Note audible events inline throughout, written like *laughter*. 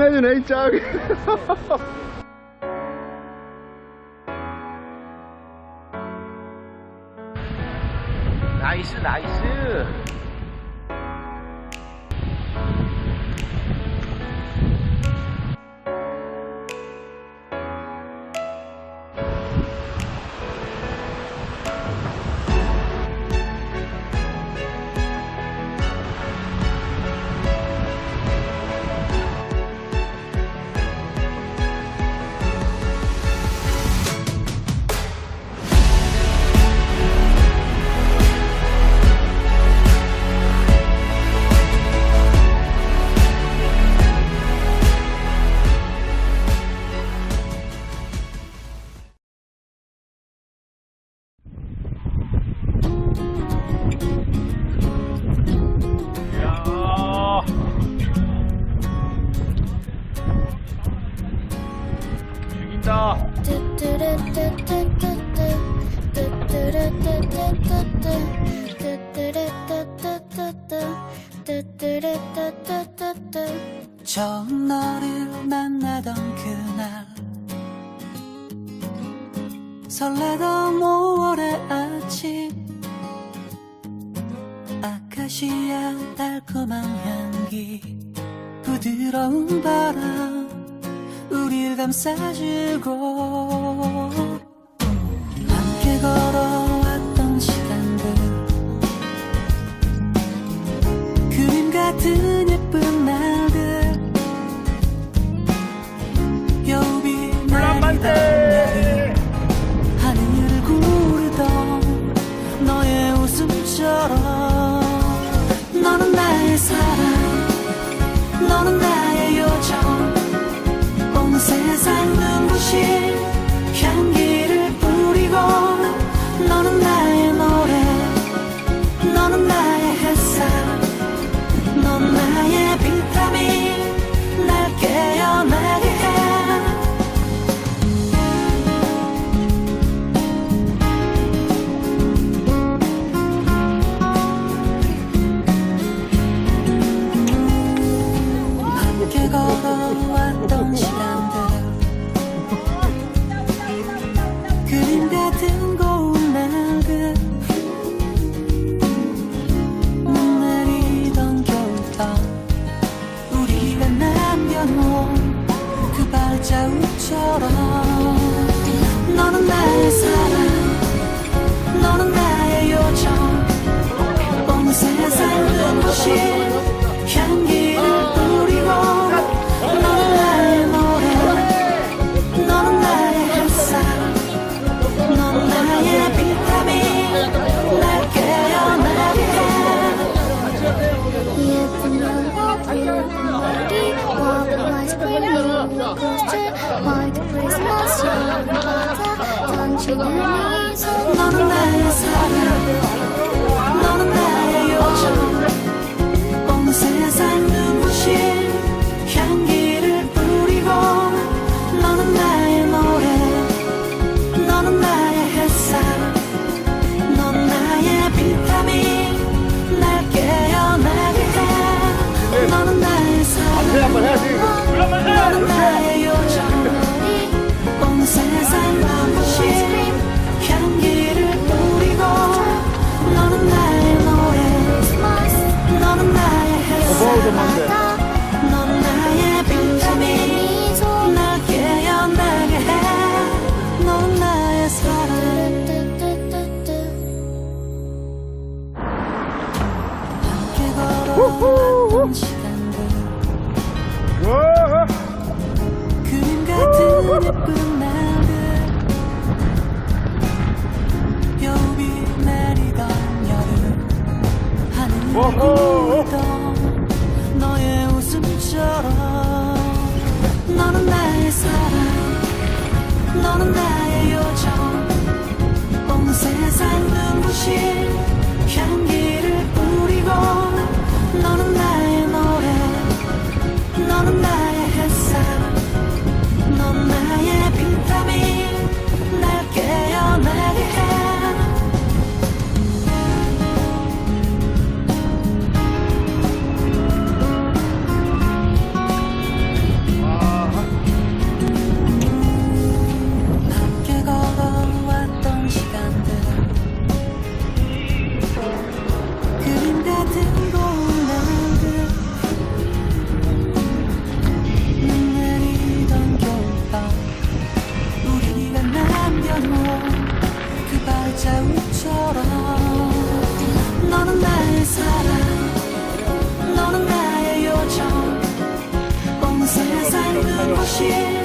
Imagine eight jog. nice, nice. 향 달콤한 향기 부드러운 바람 우릴 감싸주고 함께 걸어왔던 시간들. 그림 같은 能不能不弃？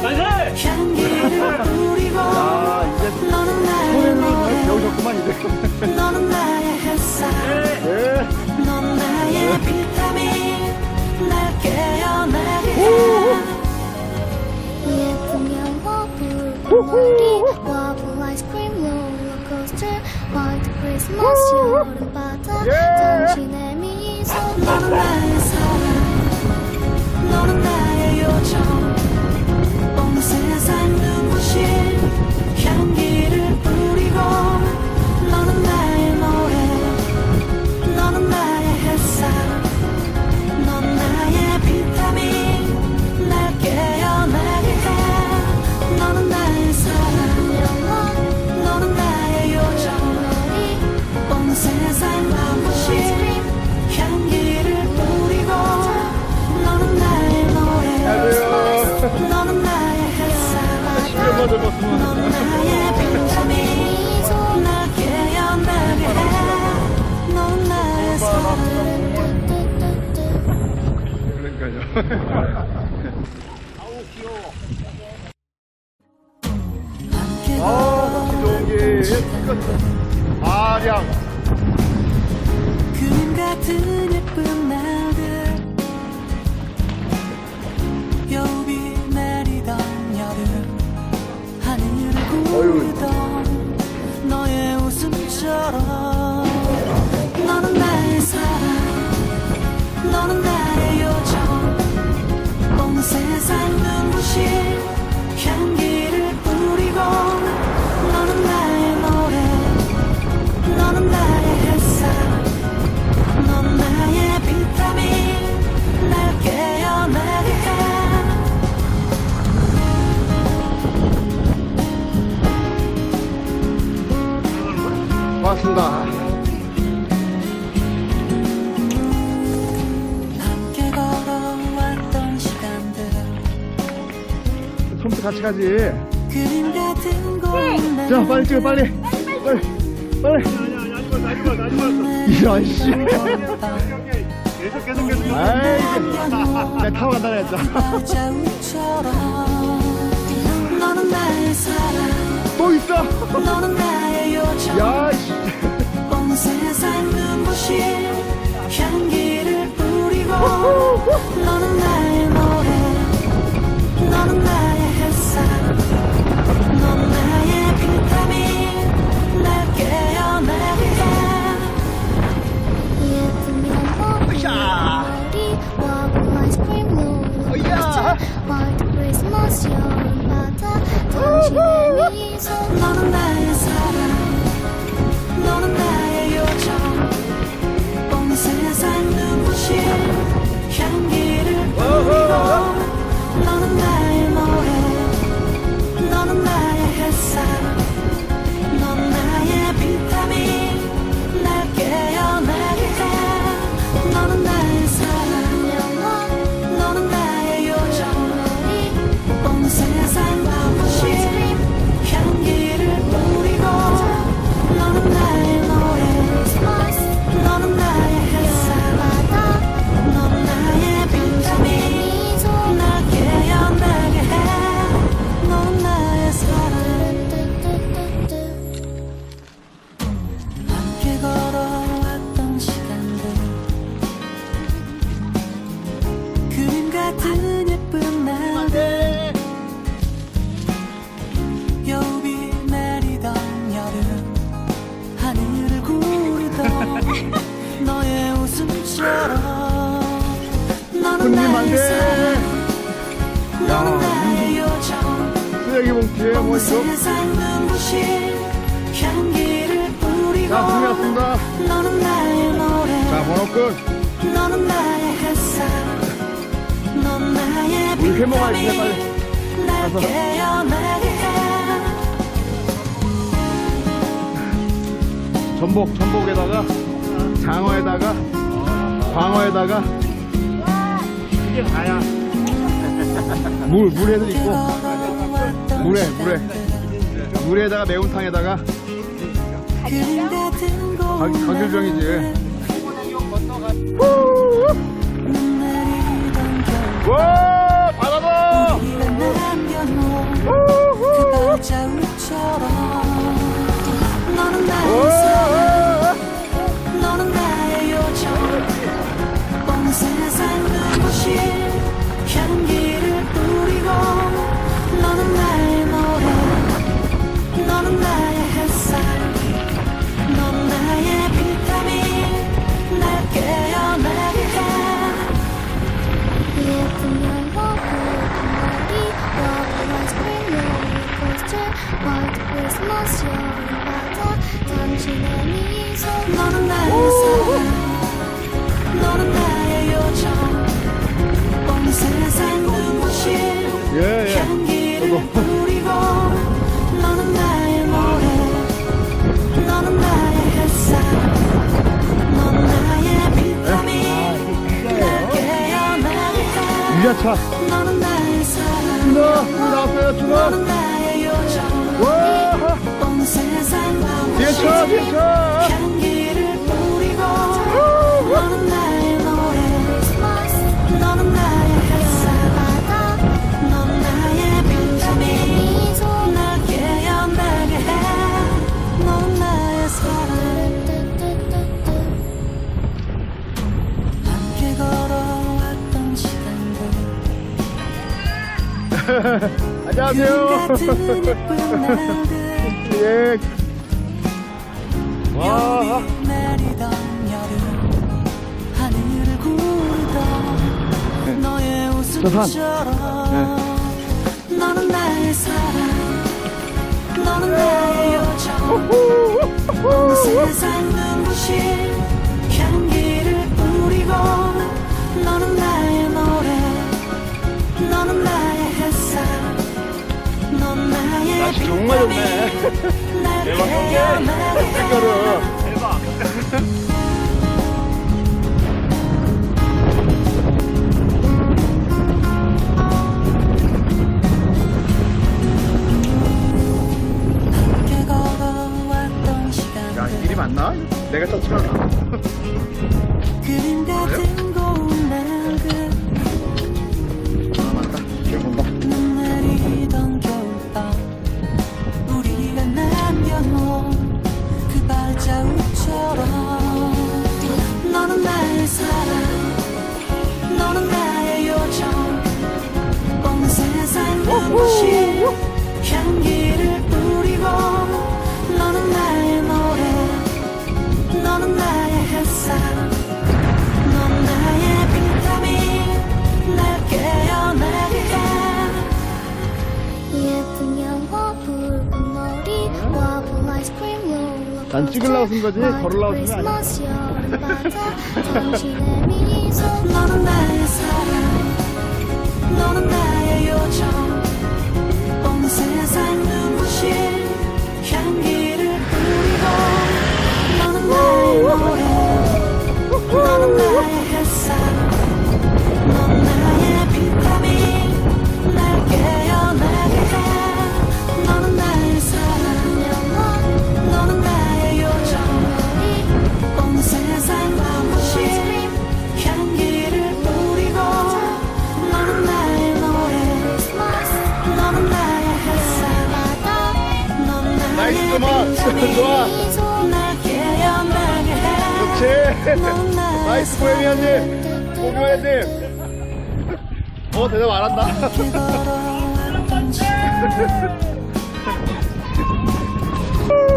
향기를 뿌리고 너는 나의 노래 배우셨구만 이제. 너는 나의 햇살 네. 넌 나의 비타민 날 깨어나게 해 예쁜 영화 불머리 와플 아이스크림 롤러코스터 화이트 크리스마스 여름바다 당신의 미소 너는 나의 시간들 톰트 같이 가지. 자, 빨리 찍어, 빨리. 빨리. 빨리. 이런 씨. 계속 계속 계속. 아이, 내가 타고 간다 그랬잖아. *laughs* 너는 나의 사랑 또 있어. 너는 나의 요정 야, 씨. 온 세상 눈부신 향기를 뿌리고 너는 나의 노래 너는 나의 햇살 넌 나의 비타민 날 깨어나게 해 예쁜 영화 불머리 와플 아이스 세상 눈부신 향기를 뿌리고 너는 나 안 나의 돼. 사랑 너는 나의 요정 쓰레기 봉투에 뭐 뿌리고 자, 노래 자, 넌 나의 우리 회 먹어야지, 비타민 빨리. 전복, 전복에다가, 장어에다가, 광어에다가, 이게 다야. 물, 물에도 있고. 물에, 물에. 물에다가 매운탕에다가. 가귤병이지. 이거 네. 유자차. 준호 나왔어요 준호. 와. 뒤에 쳐 뒤에 쳐 *laughs* 안녕하세요. *laughs* 예. 와. 저산. 너는 나의 사랑 너는 나의 요정 세상 눈부신 향기를 뿌리고 너는 나의 날씨 정말 좋네. 대박 경계. 색깔은. 대박. 야, 길이 맞나? 내가 쳤지만. 난 찍으려고 쓴 거지 걸으려고 쓴거 아니야. *laughs*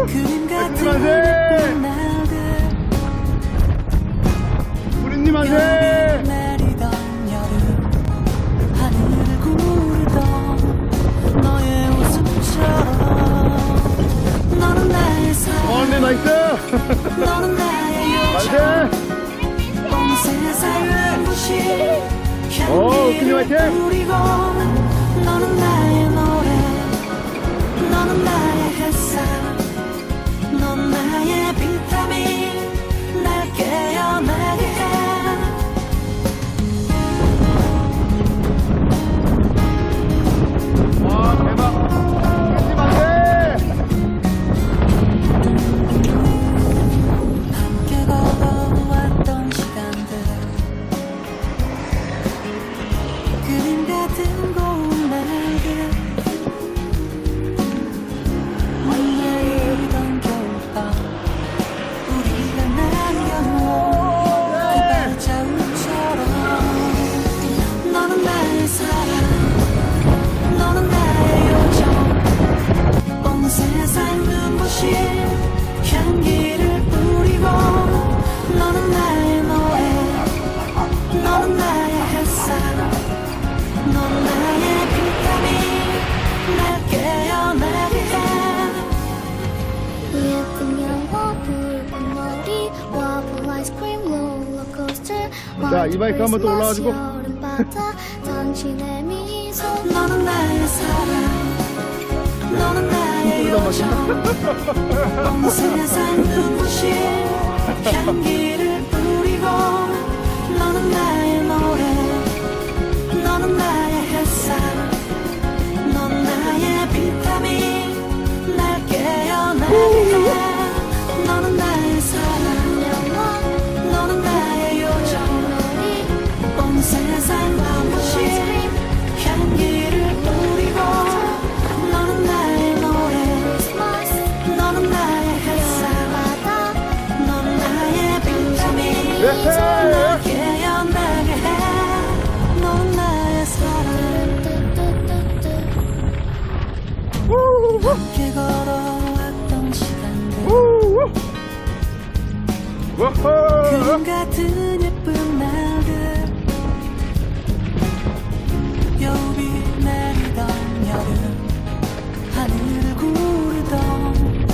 그림 부모님한테 부모님한테 언니 나이스 나이스 오, 큰일 날게. 자, 이 마이크 한번 또 올라가지고. 당신의 미소 그림 같은 예쁜 날들. 여우비 내리던 여름. 하늘을 구르던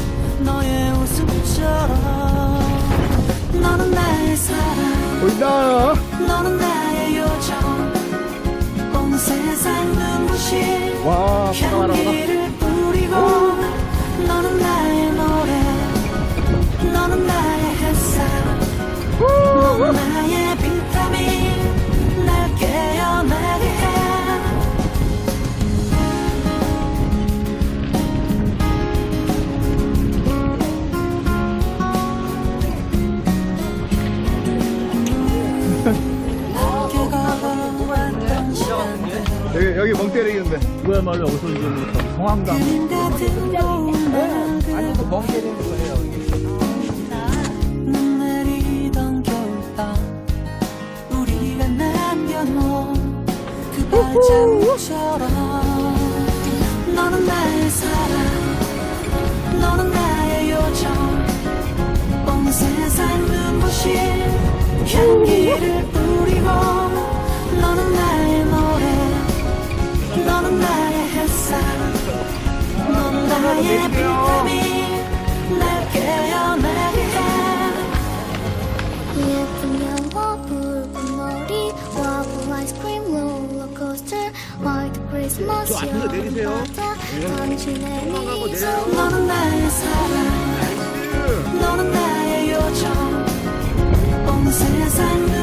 너의 웃음처럼. 너는 나의 사랑. 보인다. 너는 나의 요정. 온 세상 눈부신 와. 향기를 멍 때리겠는데. 그야말로 여기서 이제 뭐 성황당 그림 같은 고운 날들 눈 내리던 겨울밤 우리가 남겨놓은 그 발자국처럼 너는 나의 사랑 너는 나의 요정. 온 세상 눈부신 향기 롤러코스터 화이트 크리스마스 여름 바다. 당신의 미소. 너는 나의 사랑. 너는 나의 요정. 온 세상 눈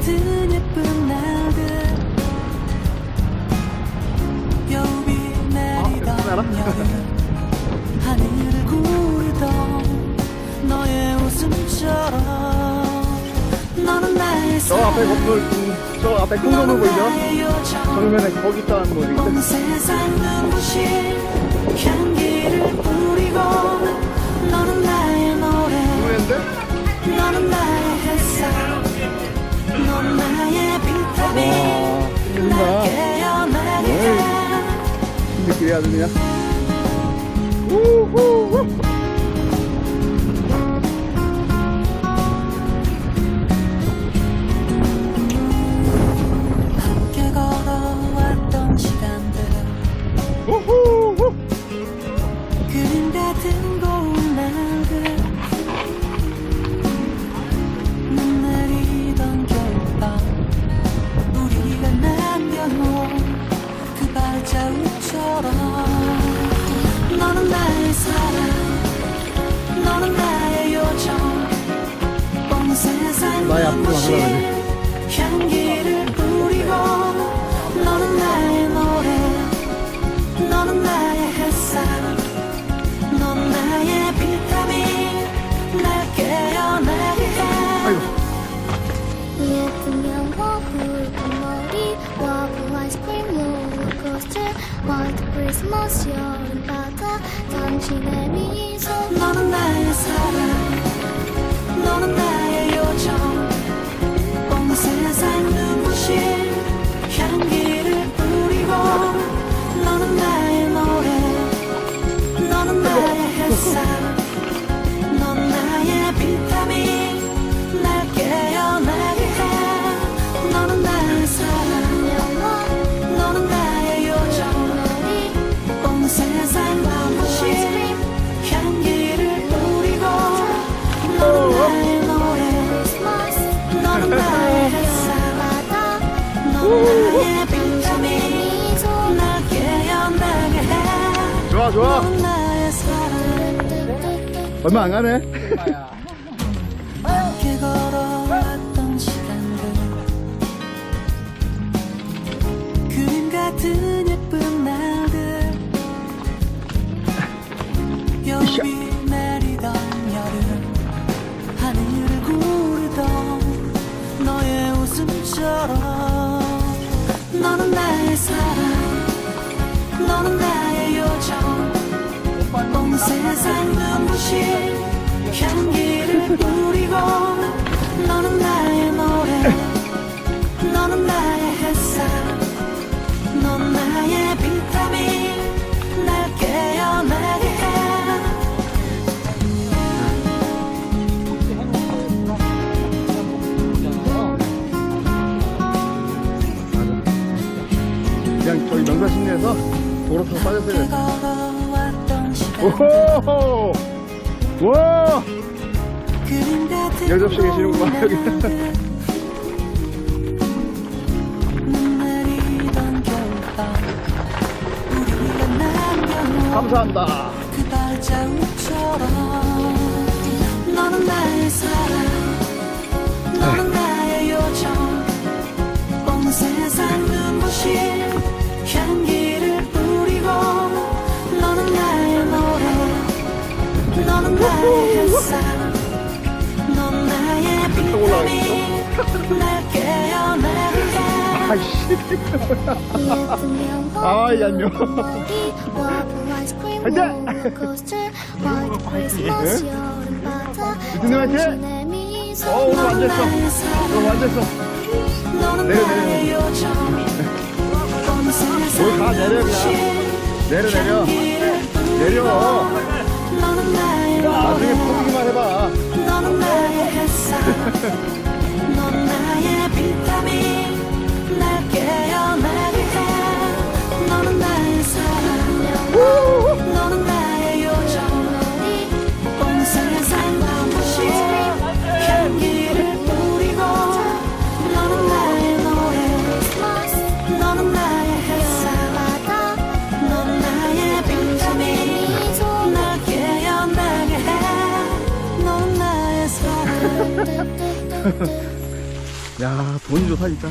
같은 예쁜 날들. 여우비 내리던 여름 하늘을 구르던 너의 웃음처럼 너는 나의 저 앞에 사랑. 건물, 음, 저 앞에 큰 건물 너는 보이죠? 나의 요정. 정면에 거기 있다는 거온 있대. 세상 눈부신 향기를 뿌리고 너는 나의 노래. 모르겠는데? 너는 나의 햇살. 넌 나의 비타민 날 힘든다. 깨어나게 해 느끼리 아주 그냥. 우후. 함 좋아 좋아. 얼마 안 가네. 떠는 나의 요정? 온 세상 눈부신 향기를 뿌리고 너는 나의 노래 너는 나의 햇살 넌 나의 비타민 날 깨어나게 그냥 저희 명사심리에서 졸업도 빠졌어요. 오호! 와! 열접시 계시는구만, 여기. *laughs* 감사합니다. 그 너는 나의 사랑, 너는 네. 나의 아이씨. 아이, 안녕. 유튜브 화이팅! 어, 오늘 완전했어. 오늘 완전했어. 내려, 내려. 오늘 다 내려, 그냥. 내려, 내려. 내려. 나중에 퍼지기만 해봐. *laughs* 너는 나의 햇살 *laughs* 너는 나의 비타민 날 깨어나게 해. 너는 나의 사랑. 먼저 사니까.